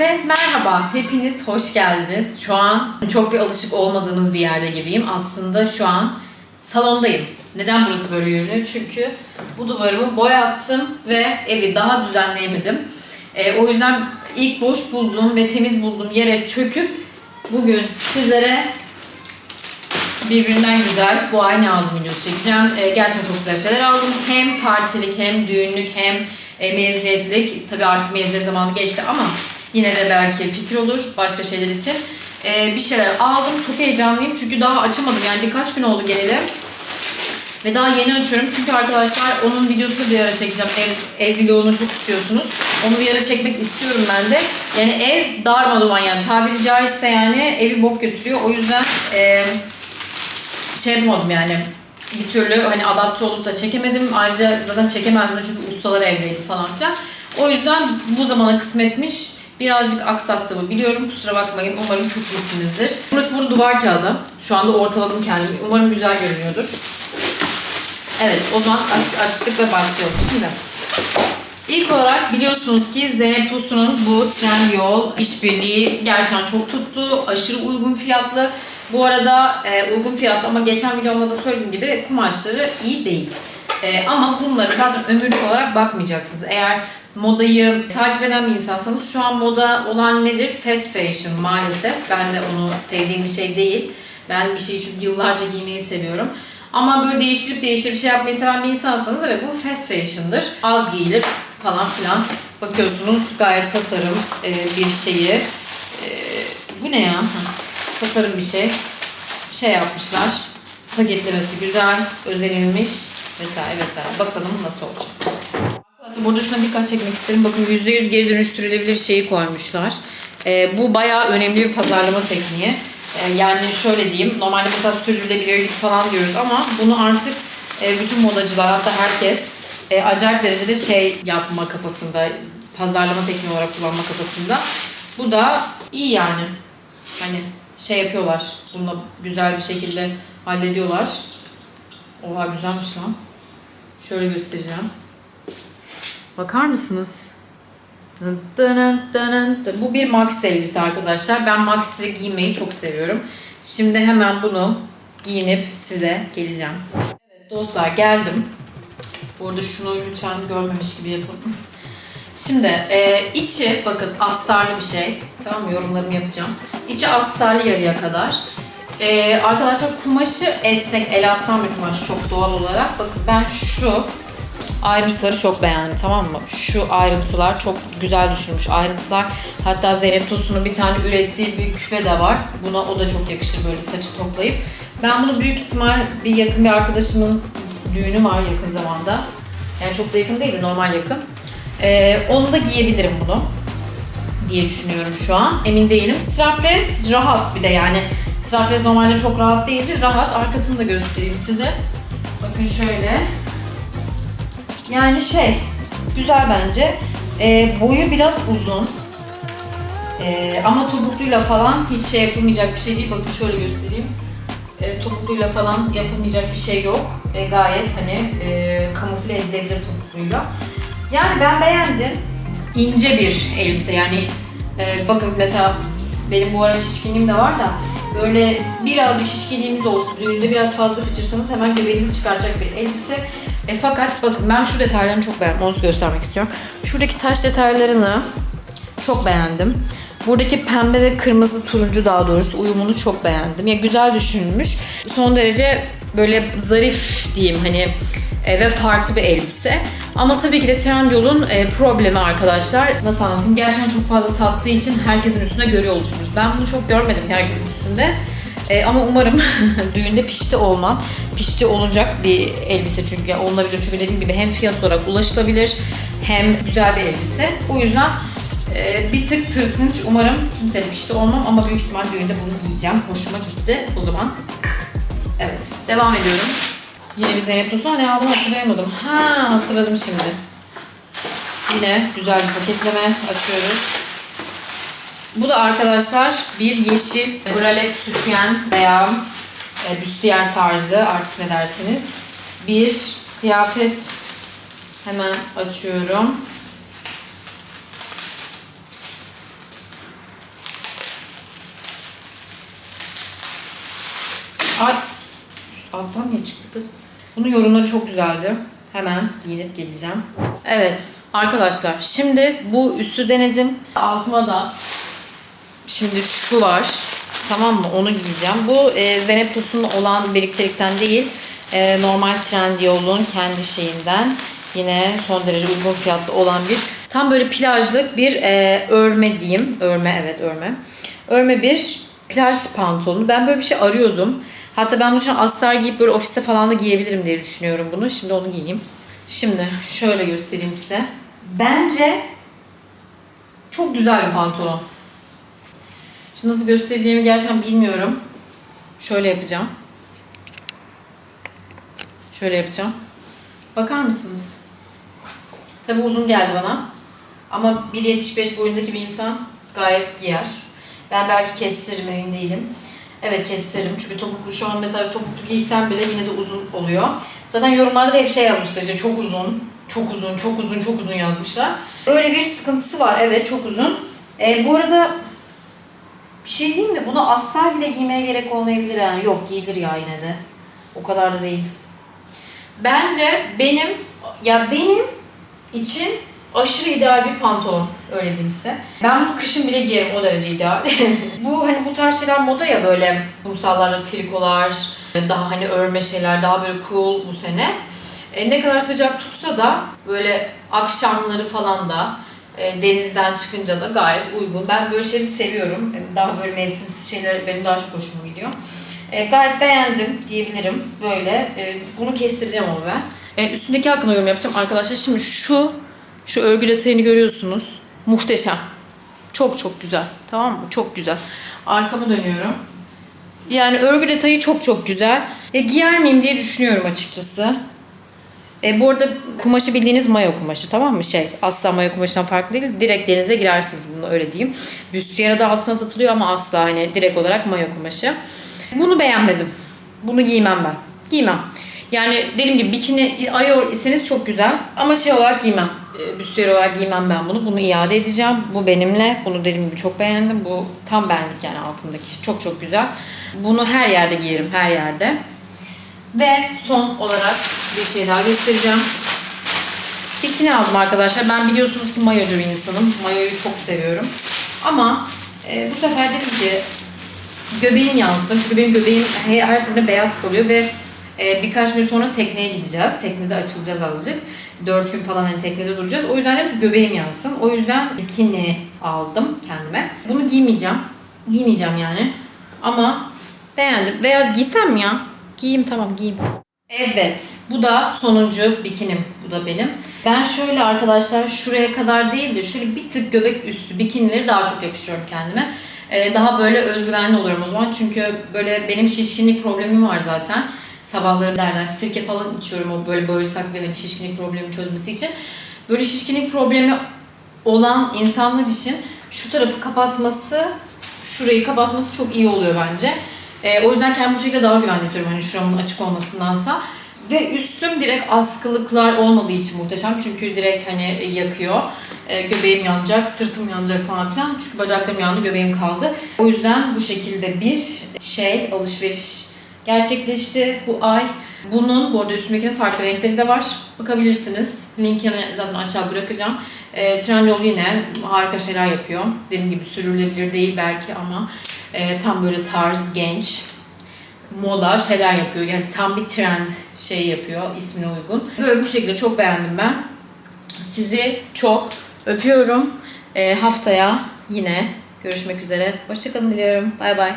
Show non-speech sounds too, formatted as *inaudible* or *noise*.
Herkese merhaba. Hepiniz hoş geldiniz. Şu an çok bir alışık olmadığınız bir yerde gibiyim. Aslında şu an salondayım. Neden burası böyle görünüyor? Çünkü bu duvarımı boyattım ve evi daha düzenleyemedim. Ee, o yüzden ilk boş bulduğum ve temiz bulduğum yere çöküp bugün sizlere birbirinden güzel bu ay ne aldım videosu çekeceğim. Ee, gerçekten çok güzel şeyler aldım. Hem partilik hem düğünlük hem e, mezuniyetlik. Tabii artık mezuniyet zamanı geçti ama yine de belki fikir olur başka şeyler için. Ee, bir şeyler aldım. Çok heyecanlıyım çünkü daha açamadım. Yani birkaç gün oldu geleli. Ve daha yeni açıyorum çünkü arkadaşlar onun videosunu bir ara çekeceğim. Ev, ev vlogunu çok istiyorsunuz. Onu bir ara çekmek istiyorum ben de. Yani ev darmadağın yani tabiri caizse yani evi bok götürüyor. O yüzden e, şey yapamadım yani bir türlü hani adapte olup da çekemedim. Ayrıca zaten çekemezdim çünkü ustalar evdeydi falan filan. O yüzden bu zamana kısmetmiş. Birazcık aksattığımı biliyorum. Kusura bakmayın. Umarım çok iyisinizdir. Burası burada duvar kağıdı. Şu anda ortaladım kendimi. Umarım güzel görünüyordur. Evet o zaman aç, açtık ve başlayalım. Şimdi İlk olarak biliyorsunuz ki Zeynep bu Trendyol işbirliği gerçekten çok tuttu. Aşırı uygun fiyatlı. Bu arada e, uygun fiyatlı ama geçen videomda da söylediğim gibi kumaşları iyi değil. E, ama bunları zaten ömürlük olarak bakmayacaksınız. Eğer modayı takip eden bir insansanız şu an moda olan nedir? Fast fashion maalesef. Ben de onu sevdiğim bir şey değil. Ben bir şeyi çünkü yıllarca giymeyi seviyorum. Ama böyle değiştirip değiştirip şey yapmayı seven bir insansanız evet bu fast fashion'dır. Az giyilir falan filan. Bakıyorsunuz gayet tasarım e, bir şeyi. E, bu ne ya? Tasarım bir şey. Şey yapmışlar. Paketlemesi güzel, özenilmiş vesaire vesaire. Bakalım nasıl olacak. Arkadaşlar burada şuna dikkat çekmek isterim. Bakın %100 geri dönüştürülebilir şeyi koymuşlar. E, bu bayağı önemli bir pazarlama tekniği. E, yani şöyle diyeyim. Normalde mesela sürdürülebilirlik falan diyoruz ama bunu artık e, bütün modacılar hatta herkes e, acayip derecede şey yapma kafasında, pazarlama tekniği olarak kullanma kafasında. Bu da iyi yani. Hani şey yapıyorlar. Bunu güzel bir şekilde hallediyorlar. Oha güzelmiş lan. Şöyle göstereceğim. Bakar mısınız? Bu bir maxi elbise arkadaşlar. Ben maxi giymeyi çok seviyorum. Şimdi hemen bunu giyinip size geleceğim. Evet dostlar geldim. Bu arada şunu lütfen görmemiş gibi yapın. *laughs* Şimdi e, içi bakın astarlı bir şey. Tamam mı? Yorumlarımı yapacağım. İçi astarlı yarıya kadar. E, arkadaşlar kumaşı esnek, elastan bir kumaş çok doğal olarak. Bakın ben şu ayrıntıları çok beğendim tamam mı? Şu ayrıntılar çok güzel düşünmüş ayrıntılar. Hatta Zeynep Tosun'un bir tane ürettiği bir küpe de var. Buna o da çok yakışır böyle saçı toplayıp. Ben bunu büyük ihtimal bir yakın bir arkadaşımın düğünü var yakın zamanda. Yani çok da yakın değil de normal yakın. Ee, onu da giyebilirim bunu diye düşünüyorum şu an. Emin değilim. Strapless rahat bir de yani. Strapless normalde çok rahat değildir. Rahat. Arkasını da göstereyim size. Bakın şöyle. Yani şey, güzel bence. Ee, boyu biraz uzun. Ee, ama topukluyla falan hiç şey yapılmayacak bir şey değil. Bakın şöyle göstereyim. Ee, topukluyla falan yapılmayacak bir şey yok. Ee, gayet hani e, kamufle edilebilir topukluyla. Yani ben beğendim. İnce bir elbise yani e, bakın mesela benim bu ara şişkinliğim de var da böyle birazcık şişkinliğimiz olsun düğünde biraz fazla kaçırsanız hemen göbeğinizi çıkaracak bir elbise. E, fakat bakın ben şu detaylarını çok beğendim. Onu göstermek istiyorum. Şuradaki taş detaylarını çok beğendim. Buradaki pembe ve kırmızı turuncu daha doğrusu uyumunu çok beğendim. Ya güzel düşünülmüş. Son derece böyle zarif diyeyim hani e, ve farklı bir elbise. Ama tabii ki de Trendyol'un e, problemi arkadaşlar. Nasıl anlatayım? Gerçekten çok fazla sattığı için herkesin üstüne görüyor oluşmuş. Ben bunu çok görmedim herkesin üstünde. E, ama umarım *laughs* düğünde pişti olmam. Pişti olacak bir elbise çünkü yani olunabilir. Çünkü dediğim gibi hem fiyat olarak ulaşılabilir hem güzel bir elbise. O yüzden e, bir tık tırsınç. Umarım kimseyle pişti olmam ama büyük ihtimal düğünde bunu giyeceğim. Hoşuma gitti. O zaman evet devam ediyorum. Yine bir Zeynep Tosun ne aldım hatırlayamadım. Ha hatırladım şimdi. Yine güzel bir paketleme açıyoruz. Bu da arkadaşlar bir yeşil bralette sütyen veya e, büstiyer tarzı artık ne dersiniz. Bir kıyafet hemen açıyorum. Ay, alttan ne çıktı kız? Bunun yorumları çok güzeldi. Hemen giyinip geleceğim. Evet arkadaşlar şimdi bu üstü denedim. Altıma da şimdi şu var. Tamam mı? Onu giyeceğim. Bu e, Zeynep Tosun'un olan birliktelikten değil. E, normal Trendyol'un kendi şeyinden. Yine son derece uygun fiyatlı olan bir tam böyle plajlık bir e, örme diyeyim. Örme evet örme. Örme bir plaj pantolonu. Ben böyle bir şey arıyordum. Hatta ben bunu şu an astar giyip böyle ofiste falan da giyebilirim diye düşünüyorum bunu. Şimdi onu giyeyim. Şimdi şöyle göstereyim size. Bence çok güzel bir pantolon. Şimdi nasıl göstereceğimi gerçekten bilmiyorum. Şöyle yapacağım. Şöyle yapacağım. Bakar mısınız? Tabi uzun geldi bana. Ama 1.75 boyundaki bir insan gayet giyer. Ben belki kestiririm emin değilim. Evet kestiririm çünkü topuklu şu an mesela topuklu giysem bile yine de uzun oluyor. Zaten yorumlarda da hep şey yazmışlar işte çok uzun, çok uzun, çok uzun, çok uzun yazmışlar. Öyle bir sıkıntısı var evet çok uzun. E, bu arada bir şey diyeyim mi? Bunu astar bile giymeye gerek olmayabilir yani. Yok giyilir ya yine de. O kadar da değil. Bence benim ya benim için aşırı ideal bir pantolon öyle diyeyim size. Ben bunu kışın bile giyerim o derece ideal. *laughs* bu hani bu tarz şeyler moda ya böyle kumsallarda trikolar, daha hani örme şeyler daha böyle cool bu sene. E, ne kadar sıcak tutsa da böyle akşamları falan da denizden çıkınca da gayet uygun. Ben böyle şeyleri seviyorum. E, Daha böyle mevsimsiz şeyler benim daha çok hoşuma gidiyor. E, gayet beğendim diyebilirim böyle. E, bunu kestireceğim ama ben. E, üstündeki hakkında yorum yapacağım arkadaşlar. Şimdi şu şu örgü detayını görüyorsunuz. Muhteşem. Çok çok güzel. Tamam mı? Çok güzel. Arkamı dönüyorum. Yani örgü detayı çok çok güzel. E, giyer miyim diye düşünüyorum açıkçası. E, bu arada kumaşı bildiğiniz mayo kumaşı tamam mı? Şey asla mayo kumaşından farklı değil. Direkt denize girersiniz bunu öyle diyeyim. Büstiyere de altına satılıyor ama asla hani direkt olarak mayo kumaşı. Bunu beğenmedim. Bunu giymem ben. Giymem. Yani dediğim gibi bikini arıyor iseniz çok güzel ama şey olarak giymem. E, Büstiyer olarak giymem ben bunu. Bunu iade edeceğim. Bu benimle. Bunu dediğim gibi çok beğendim. Bu tam benlik yani altımdaki. Çok çok güzel. Bunu her yerde giyerim. Her yerde. Ve son olarak bir şey daha göstereceğim. Bikini aldım arkadaşlar. Ben biliyorsunuz ki mayocu bir insanım. Mayoyu çok seviyorum. Ama e, bu sefer dedim ki göbeğim yansın. Çünkü benim göbeğim he- her seferinde beyaz kalıyor ve e, birkaç gün sonra tekneye gideceğiz. Teknede açılacağız azıcık. Dört gün falan hani teknede duracağız. O yüzden ki göbeğim yansın. O yüzden bikini aldım kendime. Bunu giymeyeceğim. Giymeyeceğim yani. Ama beğendim. Veya giysem ya? Giyeyim tamam giyeyim. Evet, bu da sonuncu bikinim. Bu da benim. Ben şöyle arkadaşlar şuraya kadar değil de şöyle bir tık göbek üstü bikinileri daha çok yakışıyorum kendime. Ee, daha böyle özgüvenli olurum o zaman. Çünkü böyle benim şişkinlik problemim var zaten. Sabahları derler sirke falan içiyorum o böyle bağırsak ve hani şişkinlik problemi çözmesi için. Böyle şişkinlik problemi olan insanlar için şu tarafı kapatması, şurayı kapatması çok iyi oluyor bence. Ee, o yüzden kendimi bu şekilde daha güvenli hissediyorum hani şuramın açık olmasındansa. Ve üstüm direkt askılıklar olmadığı için muhteşem. Çünkü direkt hani yakıyor. Ee, göbeğim yanacak, sırtım yanacak falan filan. Çünkü bacaklarım yandı, göbeğim kaldı. O yüzden bu şekilde bir şey, alışveriş gerçekleşti bu ay. Bunun, bu arada üstümdekinin farklı renkleri de var. Bakabilirsiniz. Linkini zaten aşağı bırakacağım. E, Trendyol yine harika şeyler yapıyor. Dediğim gibi sürülebilir değil belki ama e, tam böyle tarz, genç, moda şeyler yapıyor. Yani tam bir trend şey yapıyor ismine uygun. Böyle bu şekilde çok beğendim ben. Sizi çok öpüyorum. E, haftaya yine görüşmek üzere. Hoşçakalın diliyorum. Bay bay.